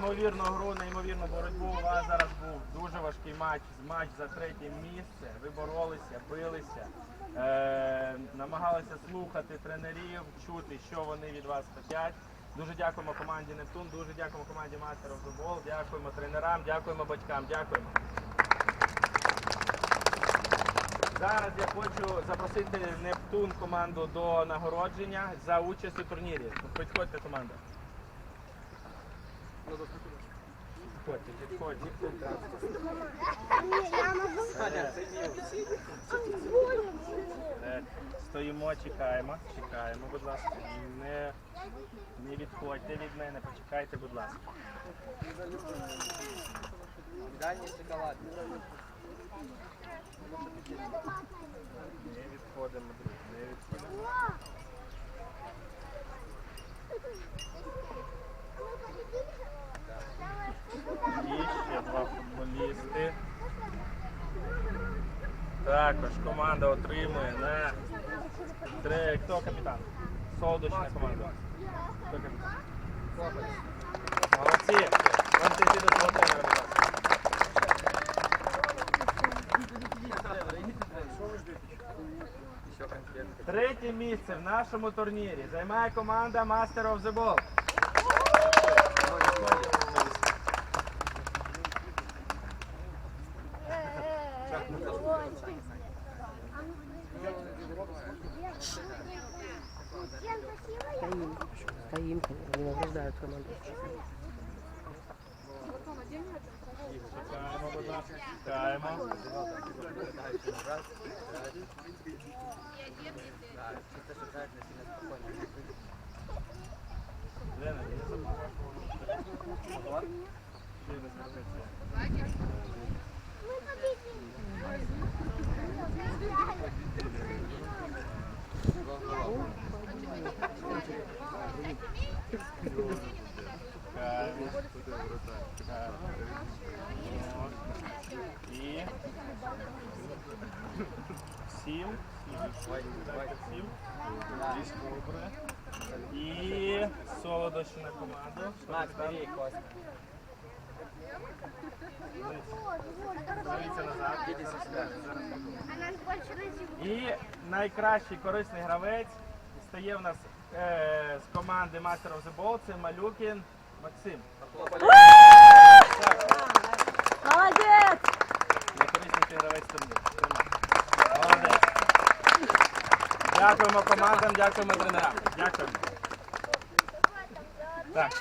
неймовірну гру, неймовірну боротьбу. У вас зараз був дуже важкий матч, матч за третє місце. Ви боролися, билися, е, намагалися слухати тренерів, чути, що вони від вас хочуть. Дуже дякуємо команді Нептун, дуже дякуємо команді the Ball, дякуємо тренерам, дякуємо батькам, дякуємо. Зараз я хочу запросити Нептун команду до нагородження за участь у турнірі. Підходьте, команда. Підходьте, підходьте. Я могу. Е, Стоїмо, чекаємо, чекаємо, будь ласка. Не, не відходьте від мене, почекайте, будь ласка. Дальний шоколад. Також команда отримує на три. Хто капітан? Солодочна команда. Молодці! Можете йти до свого тренера. Третє місце в нашому турнірі займає команда Master of the Ball. Всем. Стоим, они награждают команду. Чекаємо, будь ласка, чекаємо. Да, чисто чтобы знать, на спокойно. Лена, не забувай. Ще не скажи. Мы победили. Чекаємо. Чекаємо. І сім. Сім. І солодощі на команду. Макс, бери Костя. І найкращий корисний гравець стає в нас е, з команди Master of the Ball. Це Малюкін Максим. Молодец! Найкорисніший гравець турніру. Молодець. Дякуємо командам, дякуємо тренерам. Дякуємо. Так.